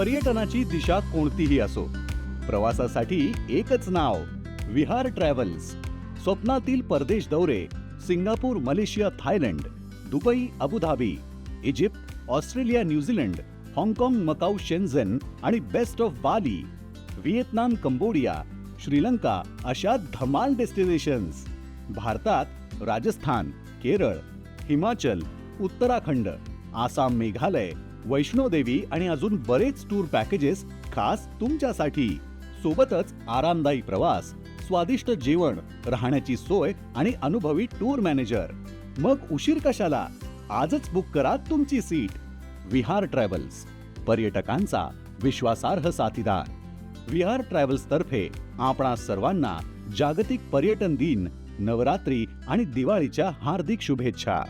पर्यटनाची दिशा कोणतीही असो प्रवासासाठी एकच नाव विहार ट्रॅव्हल्स. स्वप्नातील परदेश दौरे Singapore Malaysia Thailand Dubai Abu Dhabi Egypt Australia New Zealand हाँगकाँग मकाऊ शेनझेन आणि best of Bali Vietnam Cambodia Sri Lanka अशा धमाल डेस्टिनेशन्स. भारतात राजस्थान केरळ हिमाचल उत्तराखंड आसाम मेघालय वैष्णोदेवी आणि अजून बरेच टूर पॅकेजेस खास तुमच्यासाठी. सोबतच आरामदायी प्रवास स्वादिष्ट जेवण राहण्याची सोय आणि अनुभवी टूर मॅनेजर मग उशीर कशाला? आजच बुक करा तुमची सीट विहार ट्रॅव्हल्स पर्यटकांचा विश्वासार्ह साथीदार. विहार ट्रॅव्हल्स तर्फे आपणा सर्वांना जागतिक पर्यटन दिन नवरात्री आणि दिवाळीच्या हार्दिक शुभेच्छा.